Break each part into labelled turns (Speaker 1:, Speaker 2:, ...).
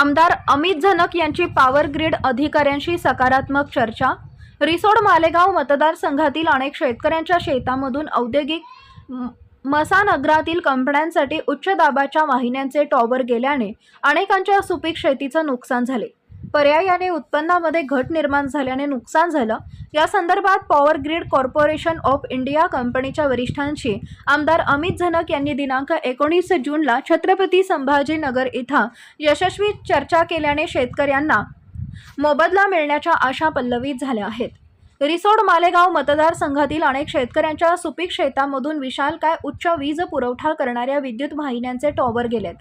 Speaker 1: आमदार अमित झनक यांची पॉवर ग्रीड अधिकाऱ्यांशी सकारात्मक चर्चा. रिसोड मालेगाव मतदारसंघातील अनेक शेतकऱ्यांच्या शेतामधून औद्योगिक म- मसानगरातील कंपन्यांसाठी उच्च दाबाच्या वाहिन्यांचे टॉवर गेल्याने अनेकांच्या सुपीक शेतीचं नुकसान झाले. पर्यायाने उत्पन्नामध्ये घट निर्माण झाल्याने नुकसान झालं. या संदर्भात power grid corporation of India कंपनीच्या वरिष्ठांशी आमदार अमित झनक यांनी दिनांक एकोणीस जूनला छत्रपती संभाजीनगर इथं यशस्वी चर्चा केल्याने शेतकऱ्यांना मोबदला मिळण्याच्या आशा पल्लवित झाल्या आहेत. रिसोड मालेगाव मतदारसंघातील अनेक शेतकऱ्यांच्या सुपीक शेतामधून विशालकाय उच्च वीज पुरवठा करणाऱ्या विद्युत वाहिन्यांचे टॉवर गेलेत.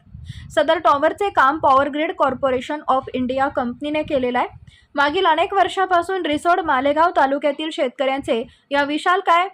Speaker 1: सदर टॉवरचे काम power grid corporation of India कंपनीने केलेलं आहे. मागील अनेक वर्षापासून रिसोड मालेगाव तालुक्यातील शेतकऱ्यांचे या विशालकाय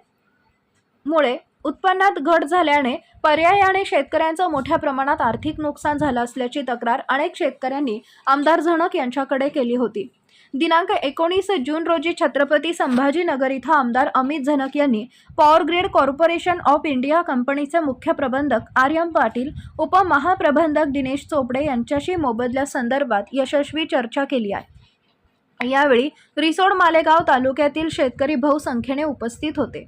Speaker 1: मुळे उत्पन्नात घट झाल्याने पर्यायाने शेतकऱ्यांचं मोठ्या प्रमाणात आर्थिक नुकसान झालं असल्याची तक्रार अनेक शेतकऱ्यांनी आमदार झणक यांच्याकडे केली होती. दिनांक एकोणीस जून रोजी छत्रपती संभाजीनगर इथं आमदार अमित झनक यांनी power grid corporation of India कंपनीचे मुख्य प्रबंधक आर्यम पाटील उपमहाप्रबंधक दिनेश चोपडे यांच्याशी मोबदल्यासंदर्भात यशस्वी चर्चा केली आहे. यावेळी रिसोड मालेगाव तालुक्यातील शेतकरी बहुसंख्येने उपस्थित होते.